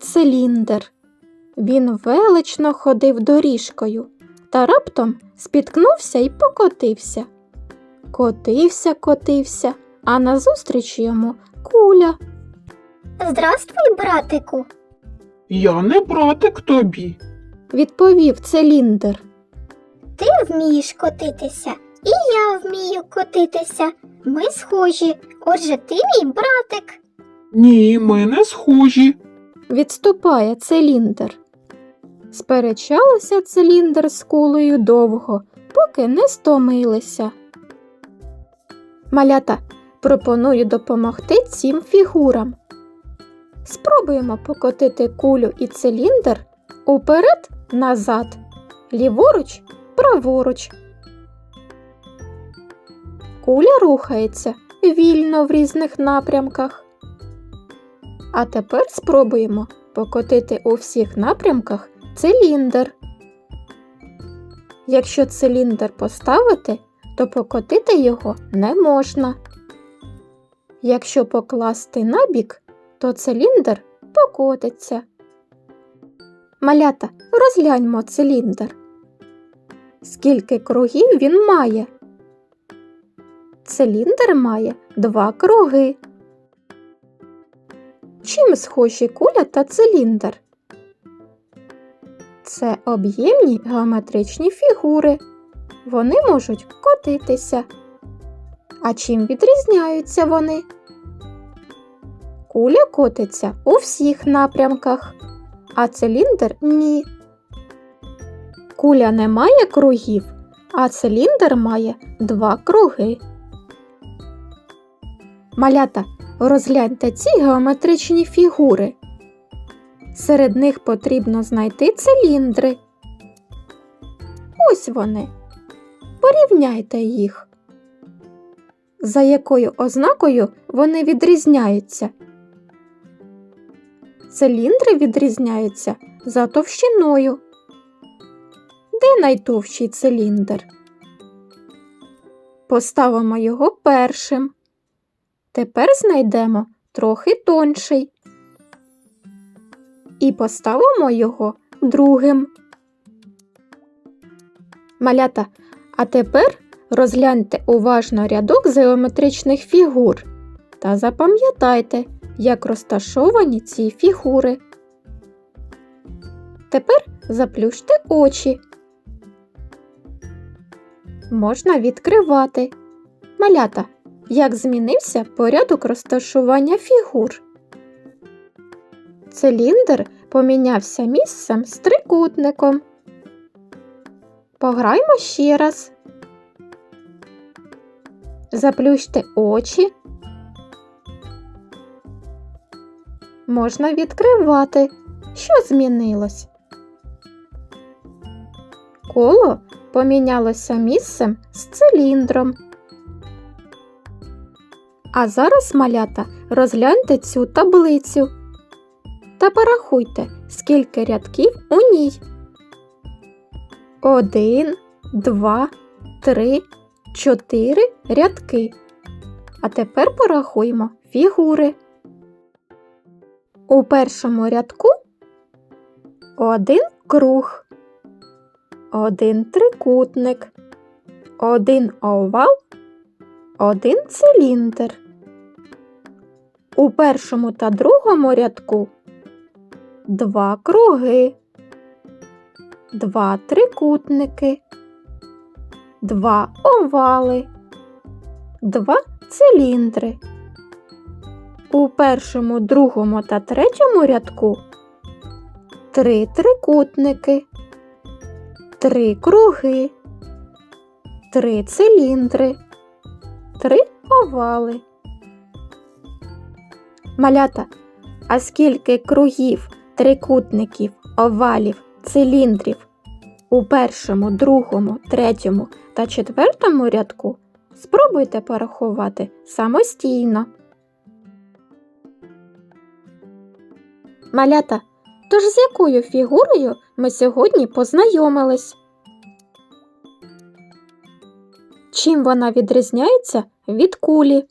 циліндр. Він велично ходив доріжкою та раптом спіткнувся і покотився. Котився, котився, а назустріч йому куля. Здравствуй, братику. Я не братик тобі. Відповів циліндр. Ти вмієш котитися, і я вмію котитися. Ми схожі, отже, ти мій братик. Ні, ми не схожі. Відступає циліндр. Сперечалися циліндр з кулею довго, поки не стомилися. Малята, пропоную допомогти цим фігурам. Спробуємо покотити кулю і циліндр уперед назад, ліворуч, праворуч. Куля рухається вільно в різних напрямках. А тепер спробуємо покотити у всіх напрямках циліндр. Якщо циліндр поставити, то покотити його не можна. Якщо покласти набік, то циліндр покотиться. Малята, розгляньмо циліндр. Скільки кругів він має? Циліндр має два круги. Чим схожі куля та циліндр? Це об'ємні геометричні фігури. Вони можуть котитися. А чим відрізняються вони? Куля котиться у всіх напрямках, а циліндр ні. Куля не має кругів, а циліндр має два круги. Малята, розгляньте ці геометричні фігури. Серед них потрібно знайти циліндри. Ось вони. Порівняйте їх. За якою ознакою вони відрізняються? Циліндри відрізняються за товщиною. Де найтовщий циліндр? Поставимо його першим. Тепер знайдемо трохи тонший. І поставимо його другим. Малята, а тепер розгляньте уважно рядок з геометричних фігур та запам'ятайте, як розташовані ці фігури. Тепер заплющте очі. Можна відкривати. Малята, як змінився порядок розташування фігур. Циліндр помінявся місцем з трикутником. Пограймо ще раз. Заплющте очі. Можна відкривати. Що змінилось? Коло помінялося місцем з циліндром. А зараз, малята, розгляньте цю таблицю та порахуйте, скільки рядків у ній. Один, два, три, чотири рядки. А тепер порахуємо фігури. У першому рядку один круг, один трикутник, один овал, один циліндр. У першому та другому рядку два круги, два трикутники, два овали, два циліндри. У першому, другому та третьому рядку три трикутники, три круги, три циліндри, три овали. Малята, а скільки кругів, трикутників, овалів, циліндрів у першому, другому, третьому та четвертому рядку спробуйте порахувати самостійно. Малята, тож з якою фігурою ми сьогодні познайомились? Чим вона відрізняється від кулі?